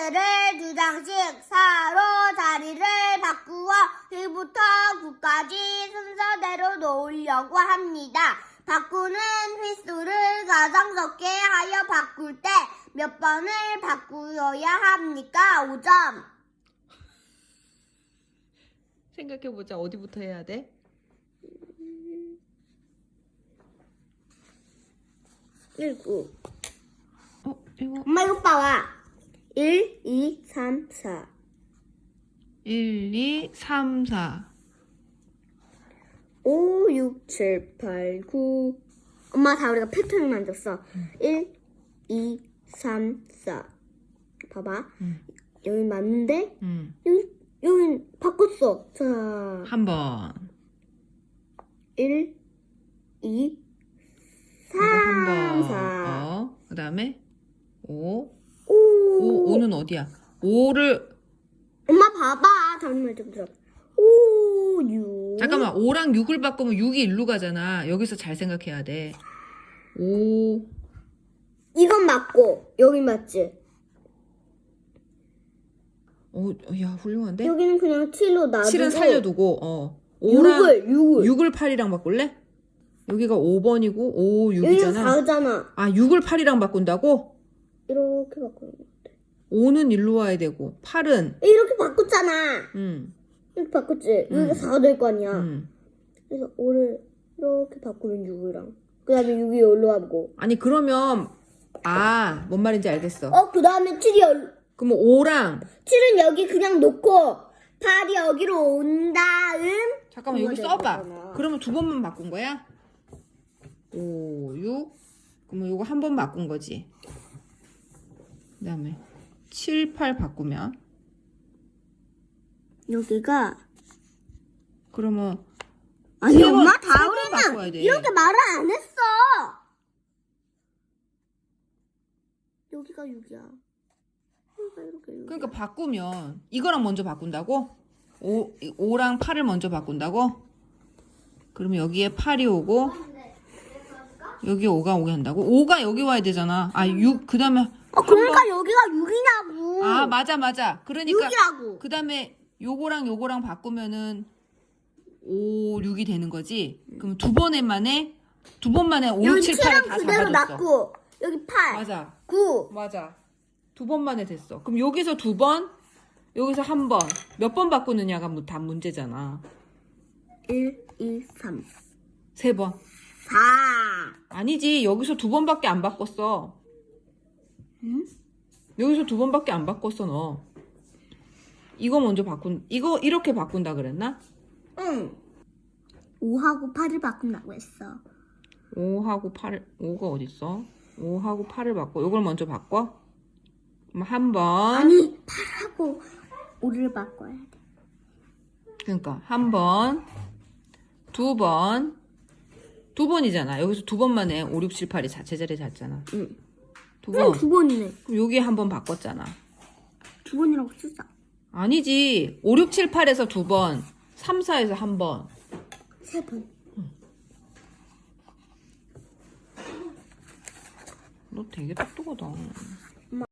카드를 두 장씩 서로 자리를 바꾸어 1부터 9까지 순서대로 놓으려고 합니다. 바꾸는 횟수를 가장 적게 하여 바꿀 때 몇 번을 바꾸어야 합니까? 5점. 생각해보자. 어디부터 해야 돼? 일구. 어, 이거 엄마 이거 봐봐. 1, 2, 3, 4. 1, 2, 3, 4. 5, 6, 7, 8, 9. 엄마 다 우리가 패턴을 만들었어. 1, 2, 3, 4. 봐봐. 응. 여기 맞는데 음. 여기 여기 바꿨어. 자, 한 번. 1, 2, 이거 한 3, 번. 4. 어. 그 다음에 5. 5. 5, 5는 어디야? 5를 엄마 봐봐. 다른 말 좀 들어. 5, 6. 잠깐만 5랑 6을 바꾸면 6이 일로 가잖아. 여기서 잘 생각해야 돼. 5 이건 맞고 여기 맞지? 오, 야 훌륭한데? 여기는 그냥 7로 놔두고 7은 살려두고 어 5랑 6을 6을 6을 8이랑 바꿀래? 여기가 5번이고 5, 여기는 6이잖아. 4잖아. 아 6을 8이랑 바꾼다고? 이렇게 바꾸는 거. 5는 일로 와야 되고 8은 이렇게 바꿨잖아. 음, 이렇게 바꿨지. 음. 여기가 4가 될 거 아니야. 음. 그래서 5를 이렇게 바꾸면 6이랑. 그 다음에 6이 여기로 가고. 아니 그러면 아 뭔 말인지 알겠어. 어, 그 다음에 7이 여, 그럼 5랑 7은 여기 그냥 놓고 8이 여기로 온 다음 잠깐만 여기 써봐. 되잖아. 그러면 두 번만 바꾼 거야? 5, 6 그러면 요거 한 번 바꾼 거지. 그 다음에 7, 8 바꾸면 여기가 그러면 아니 세 번, 엄마 세번 바꿔야 다음에는 돼. 이렇게 말을 안 했어. 여기가 6이야. 여기가 이렇게 6이야. 그러니까 바꾸면 이거랑 먼저 바꾼다고? 5, 5랑 8을 먼저 바꾼다고? 그러면 여기에 8이 오고 여기에 5가 오게 한다고? 5가 여기 와야 되잖아. 아, 6 그 다음에 어, 그러니까 여기가 6이냐고. 아, 맞아 맞아. 그러니까 6이라고. 그다음에 요거랑 요거랑 바꾸면은 5, 6이 되는 거지. 그럼 두 번에 만에 두 번 만에 5, 6, 여기 7, 8을 7은 다 그대로 잡아줬어. 놨고 여기 8, 맞아. 9. 맞아. 두 번 만에 됐어. 그럼 여기서 두 번, 여기서 한 번. 몇 번 바꾸느냐가 뭐다 문제잖아. 1, 2, 3, 세 번. 4. 아니지. 여기서 두 번밖에 안 바꿨어. 응? 여기서 두 번밖에 안 바꿨어, 너. 이거 먼저 바꾼, 이거 이렇게 바꾼다 그랬나? 응. 5하고 8을 바꾼다고 했어. 5하고 8, 5가 어딨어? 5하고 8을 바꿔. 이걸 먼저 바꿔? 그럼 한 번. 아니, 8하고 5를 바꿔야 돼. 그러니까 한 번, 두 번, 두 번이잖아. 여기서 두 번 만에 5, 6, 7, 8이 자- 제자리에 잤잖아. 응. 두 번. 두 번이네. 그럼 여기 한 번 바꿨잖아. 두 번이라고 쓰자. 아니지. 5, 6, 7, 8에서 두 번, 3, 4에서 한 번. 세 번. 너 되게 똑똑하다.